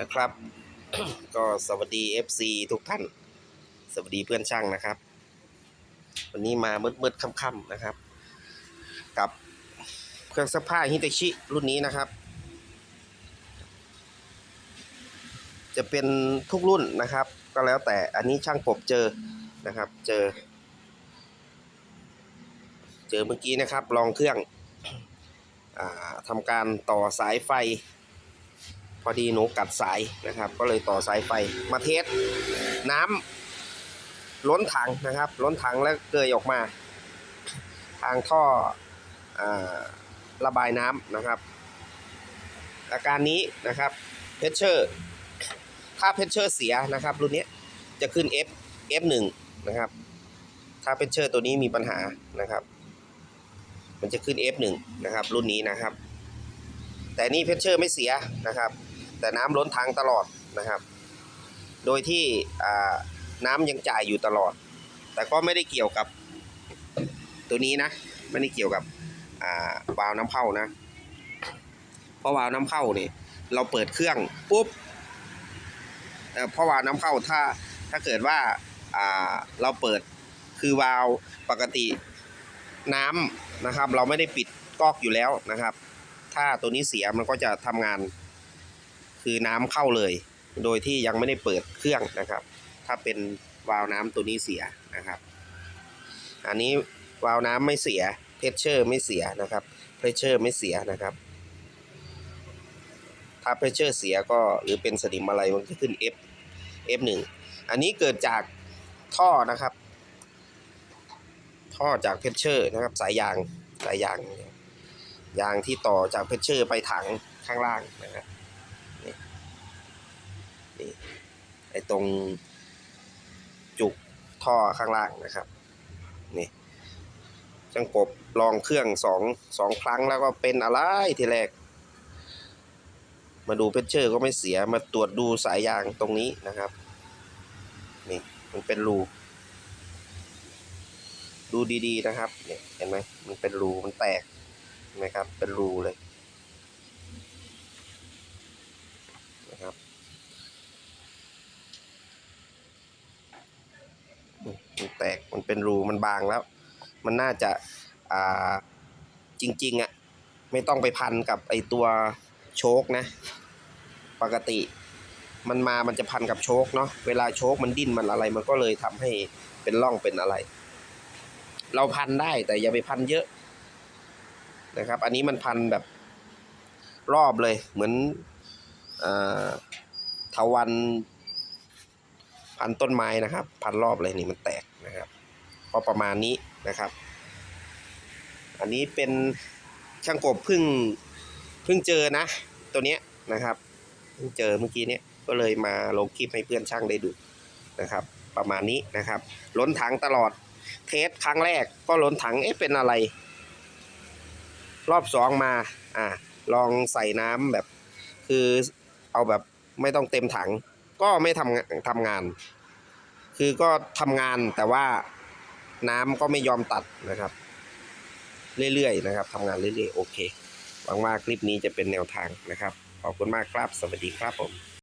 นะครับ ก็สวัสดี FC ทุกท่าน สวัสดีเพื่อนช่างนะครับ วันนี้มามืดๆค่ำๆนะครับ กับเครื่องซักผ้าฮิตาชิรุ่นนี้นะครับ จะเป็นทุกรุ่นนะครับ ก็แล้วแต่อันนี้ช่างปบเจอนะครับ เจอ เจอเมื่อกี้นะครับลองเครื่องอทำการต่อสายไฟ อดีหนูกัดสายนะครับ ก็เลยต่อสายไฟมาเทสน้ำล้นถังนะครับ ล้นถังแล้วเกยออกมา ทางท่ออระบายน้ำนะครับ อาการนี้นะครับเพชเชอร์ถ้าเพชเชอร์เสียนะครับ รุ่นนี้จะขึ้น F F1 นะครับถ้าเพชเชอร์ตัวนี้มีปัญหานะครับ มันจะขึ้น F1 นะครับ รุ่นนี้นะครับ แต่นี่เพชเชอร์ไม่เสียนะครับ แต่น้ำล้นทางตลอดนะครับ โดยที่น้ำยังจ่ายอยู่ตลอด แต่ก็ไม่ได้เกี่ยวกับตัวนี้นะไม่ได้เกี่ยวกับวาล์วน้ำเข้านะ เพราะวาล์วน้ำเข้าเนี่ยเราเปิดเครื่องปุ๊บเพราะวาล์วน้ำเข้าถ้าถ้าเกิดว่าอ่าเราเปิดคือวาล์วปกติน้ำนะครับ เราไม่ได้ปิดก๊อกอยู่แล้วนะครับ ถ้าตัวนี้เสียมันก็จะทำงาน คือน้ำเข้าเลย โดยที่ยังไม่ได้เปิดเครื่องนะครับ ถ้าเป็นวาล์วน้ำตัวนี้เสียนะครับ อันนี้วาล์วน้ำไม่เสียเพชเชอร์ไม่เสียนะครับเพชเชอร์ไม่เสียนะครับ ถ้าเพชเชอร์เสียก็หรือเป็นสนิมอะไรมันจะขึ้น F F1 อันนี้เกิดจากท่อนะครับ ท่อจากเพชเชอร์นะครับ สายยางสายยางยางที่ต่อจากเพชเชอร์ไปถังข้างล่างนะครับนี่นี่ไอตรงจุกท่อข้างล่างนะครับนี่ช่างกบลองเครื่องสองสองครั้งแล้วก็เป็นอะไรทีแรก มาดูเพชเชอร์ก็ไม่เสียมาตรวจดูสายยางตรงนี้นะครับนี่มันเป็นรูดูดีๆนะครับเนี่ยเห็นไหมมันเป็นรูมันแตกเห็นไหมครับ เป็นรูเลยนะครับอืมมัน แตกมันเป็นรูมันบางแล้ว มันน่าจะอ่าจริงๆอะ่ะไม่ต้องไปพันกับไอตัวโชคนะ ปกติมันมามันจะพันกับโชคเนาะเวลาโชคมันดิ้นมันอะไร มันก็เลยทำให้เป็นร่องเป็นอะไร เราพันได้แต่อย่าไปพันเยอะนะครับ อันนี้มันพันแบบรอบเลย เหมือนอาเถาวันพันต้นไม้นะครับ พันรอบเลยนี่มันแตก ก็ประมาณนี้นะครับ อันนี้เป็นช่างกบเพิ่งเพิ่งเจอนะ ตัวเนี้ยนะครับเพิ่งเจอเมื่อกี้เนี้ยก็เลยมาลงคลิปให้เพื่อนช่างได้ดูนะครับ ประมาณนี้นะครับ ล้นถังตลอดเทสครั้งแรกก็ล้นถังเอ๊ะเป็นอะไร รอบสองมาอ่าลองใส่น้ำแบบ คือเอาแบบไม่ต้องเต็มถัง ก็ไม่ทำทำงาน คือก็ทำงานแต่ว่า น้ำก็ไม่ยอมตัดนะครับ เรื่อยๆนะครับทำงานเรื่อยๆโอเคหวังว่าคลิปนี้จะเป็นแนวทางนะครับ ขอบคุณมากครับ สวัสดีครับผม